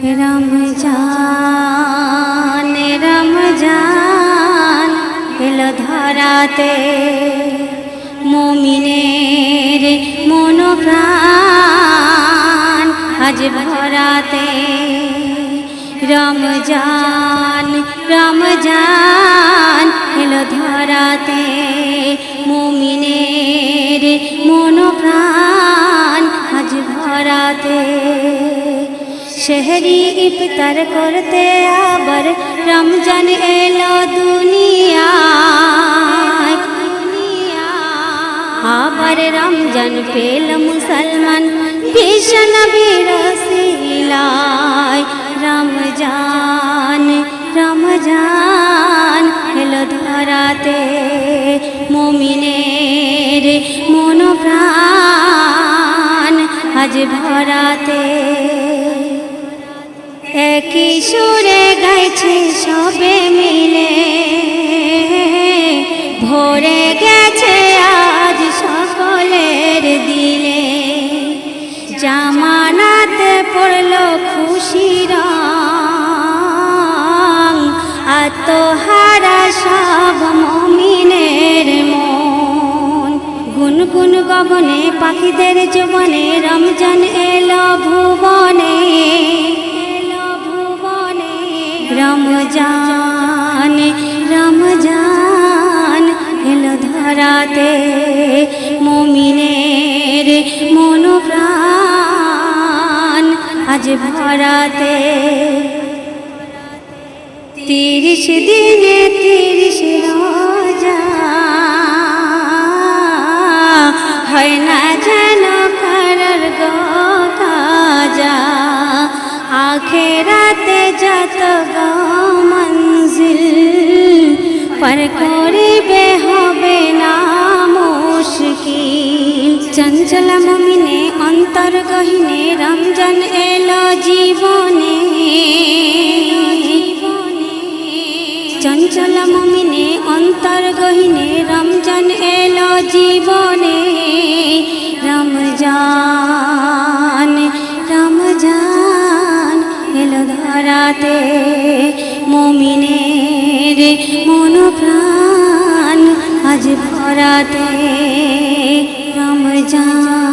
রমজান রমজান এলো ধরাতে। মমিনের মনোপ্রাণ আজ ভরাতে। রমজান রমজান এলো ধরাতে। মমিনের মনোপ্রাণ শহরি ইফতার করতে আবার রমজান এলো দুনিয়ায় আবার রমজান পেল মুসলমান ভীষণ বিরসিলায় রমজান রমজান এলো ধরাতে মমিনের মনোপ্রাণ আজ ভরাতে গাইছে সবে মিলে। ভরে গেছে আজ সকলের দিলে। জামানাতে পড়ল খুশির আত্মহারা সব মমিনের মন। গুনগুন গগনে পাখিদের জীবনে রমজান এলো ভুবনে। রমজান রমজান এলো ধরাতে মমিনের মনোপ্রাণ আজ ভরাতে তিরিশ দিনে তিরিশ রোজা হয় না যেন করার আখেরাতে যত গো মঞ্জিল পার করিবে হবে না মুশকিল চঞ্চল মমিনে অন্তর গহিনে রমজান এলো জীবনে চঞ্চল মমিনে অন্তর গহিনে রমজান এলো জীবনে ধরাতে মমিনের মনোপ্রাণ আজ ভরাতে রমজান